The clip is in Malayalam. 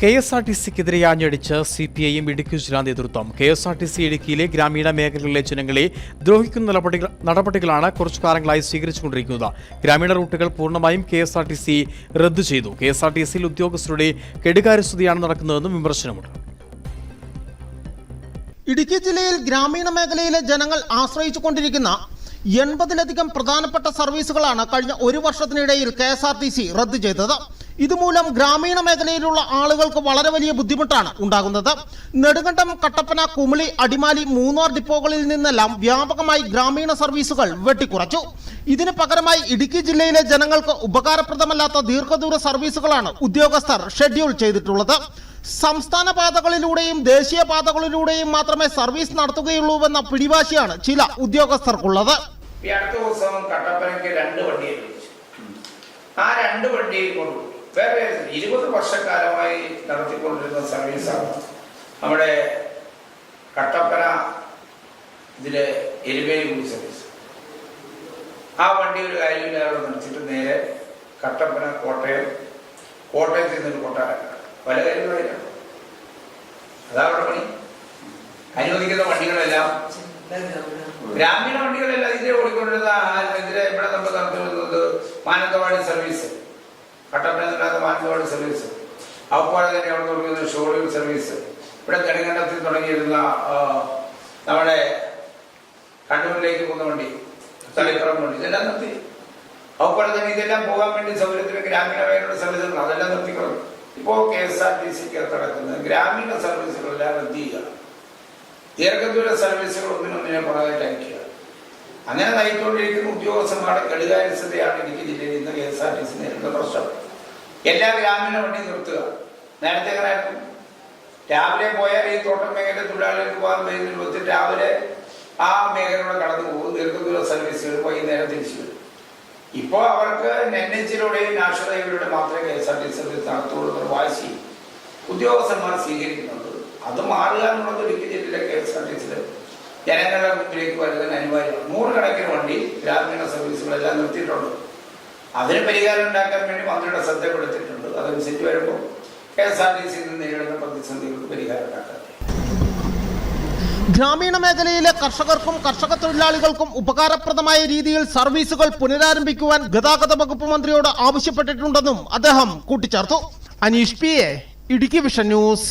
കെ എസ് ആർ ടി സിക്കെതിരെ ആഞ്ഞടിച്ച് C P I M Idukki ജില്ലാ നേതൃത്വം. K S R T C ഇടുക്കിയിലെ ഗ്രാമീണ മേഖലകളിലെ ജനങ്ങളെ ദ്രോഹിക്കുന്ന നടപടികൾ നടപടികളാണ് കുറച്ചു കാലങ്ങളായി സ്വീകരിച്ചുകൊണ്ടിരിക്കുന്നത്. ഗ്രാമീണ റൂട്ടുകൾ പൂർണമായും K S R T C റദ്ദു ചെയ്തു. കെ എസ് ആർ ടി സിയിൽ ഉദ്യോഗസ്ഥരുടെ കെടുകാര്യസ്ഥതയാണ് നടക്കുന്നതെന്നും വിമർശനമുണ്ട്. ഇടുക്കി ജില്ലയിൽ ഗ്രാമീണ മേഖലയിലെ ജനങ്ങൾ ആശ്രയിച്ചുകൊണ്ടിരിക്കുന്ന എൺപതിലധികം പ്രധാനപ്പെട്ട സർവീസുകളാണ് കഴിഞ്ഞ ഒരു വർഷത്തിനിടയിൽ K S R T C റദ്ദു ചെയ്തത്. ഇതുമൂലം ഗ്രാമീണ മേഖലയിലുള്ള ആളുകൾക്ക് വളരെ വലിയ ബുദ്ധിമുട്ടാണ് ഉണ്ടാകുന്നത്. നെടുങ്കണ്ടം കട്ടപ്പന കുമിളി അടിമാലി മൂന്നാർ ഡിപ്പോകളിൽ നിന്നെല്ലാം വ്യാപകമായി ഗ്രാമീണ സർവീസുകൾ വെട്ടിക്കുറച്ചു. ഇതിന് പകരമായി ഇടുക്കി ജില്ലയിലെ ജനങ്ങൾക്ക് ഉപകാരപ്രദമല്ലാത്ത ദീർഘദൂര സർവീസുകളാണ് ഉദ്യോഗസ്ഥർ ഷെഡ്യൂൾ ചെയ്തിട്ടുള്ളത്. സംസ്ഥാന പാതകളിലൂടെയും ദേശീയ പാതകളിലൂടെയും മാത്രമേ സർവീസ് നടത്തുകയുള്ളൂവെന്ന പിടിവാശിയാണ് ചില ഉദ്യോഗസ്ഥർക്കുള്ളത്. ഈ അടുത്ത ദിവസം കട്ടപ്പനയ്ക്ക് രണ്ട് വണ്ടി ആ രണ്ട് വണ്ടിയിൽ കൊണ്ടുപോയി വേറെ ഇരുപത് വർഷക്കാലമായി നടത്തിക്കൊണ്ടിരുന്ന സർവീസാണ്. നമ്മുടെ കട്ടപ്പന ഇതിലെ എരുമേലി കൂടി സർവീസ്. ആ വണ്ടി ഒരു കാര്യമില്ലാതെ നിർത്തിയിട്ട് നേരെ കട്ടപ്പന കോട്ടയം കോട്ടയത്തിൽ നിന്നൊരു കൊട്ടാരം പല കാര്യങ്ങളായിട്ടാണ് അതാ അവിടെ പണി. അനുവദിക്കുന്ന വണ്ടികളെല്ലാം ഗ്രാമീണ വണ്ടികളെല്ലാം ഇതിലെ ഓടിക്കൊണ്ടിരുന്ന ഇതിലെ ഇവിടെ നമ്മൾ നടത്തി വരുന്നത് മാനന്തവാടി സർവീസ്. കട്ടപ്പന നിന്നാണ് സർവീസ് അപ്പോൾ തന്നെ അവിടെ തുടങ്ങിയത് ഷോറൂം സർവീസ് ഇവിടെ നെടുങ്കണ്ടത്തിൽ തുടങ്ങിയിരുന്ന നമ്മുടെ കണ്ണൂരിലേക്ക് പോകുന്ന വണ്ടി തളിപ്പുറം വണ്ടി ഇതെല്ലാം നിർത്തി. അതുപോലെ തന്നെ ഇതെല്ലാം പോകാൻ വേണ്ടി സൗകര്യത്തിന് ഗ്രാമീണ മേഖലയുടെ സർവീസുകൾ അതെല്ലാം നിർത്തിക്കളഞ്ഞു. ഇപ്പോൾ കെ എസ് ആർ ടി സിക്ക് നടക്കുന്നത്. ഗ്രാമീണ സർവീസുകളെല്ലാം റദ്ദ് ചെയ്യുക. ദീർഘദൂര സർവീസുകൾ ഒന്നിനൊന്നിനെ പുറകെ അയക്കുക അങ്ങനെ നയിച്ചുകൊണ്ടിരിക്കുന്ന ഉദ്യോഗസ്ഥന്മാരുടെ കടുകാര്യസ്ഥതയാണ് ഇടുക്കി ജില്ലയിൽ ഇന്ന് K S R T C നേരിടുന്ന പ്രശ്നം. എല്ലാ ഗ്രാമീണ വണ്ടി നിർത്തുക. നേരത്തെ എങ്ങനെയായിരുന്നു രാവിലെ പോയാൽ ഈ തോട്ടം മേഖല തൊഴിലാളികൾക്ക് പോകാൻ മേഖലയിൽ വെച്ച് രാവിലെ ആ മേഖലയുടെ കടന്നു പോകും. ദീർഘദൂര സർവീസുകൾ വൈകുന്നേരം തിരിച്ചു വരും. ഇപ്പോൾ അവർക്ക് എൻ എച്ചിലൂടെയും നാഷണൽ ഹൈവേയിലൂടെ മാത്രമേ K S R T service നടത്തുള്ളൂ വാശി ഉദ്യോഗസ്ഥന്മാർ സ്വീകരിക്കുന്നുണ്ട്. അത് മാറുക എന്നുള്ളത് ഇടുക്കി ജില്ലയിലെ കെ എസ് ആർ ടി സിയിൽ ജനങ്ങളുടെ മുമ്പിലേക്ക് വരുന്നതിന് അനിവാര്യമാണ്. നൂറുകണക്കിന് വണ്ടി ഗ്രാമീണ സർവീസുകളെല്ലാം നിർത്തിയിട്ടുണ്ട്. അതിന് പരിഹാരം ഉണ്ടാക്കാൻ വേണ്ടി മന്ത്രിയുടെ ശ്രദ്ധ കൊടുത്തിട്ടുണ്ട്. അതനുസരിച്ച് വരുമ്പോൾ കെ എസ് ആർ ടി നിന്ന് നേരിടുന്ന പ്രതിസന്ധികൾക്ക് പരിഹാരം ഉണ്ടാക്കാൻ. ഗ്രാമീണ മേഖലയിലെ കർഷകർക്കും കർഷക തൊഴിലാളികൾക്കും ഉപകാരപ്രദമായ രീതിയിൽ സർവീസുകൾ പുനരാരംഭിക്കുവാൻ ഗതാഗത വകുപ്പ് മന്ത്രിയോട് ആവശ്യപ്പെട്ടിട്ടുണ്ടെന്നും അദ്ദേഹം കൂട്ടിച്ചേർത്തു. Anish P A Idukki vision news.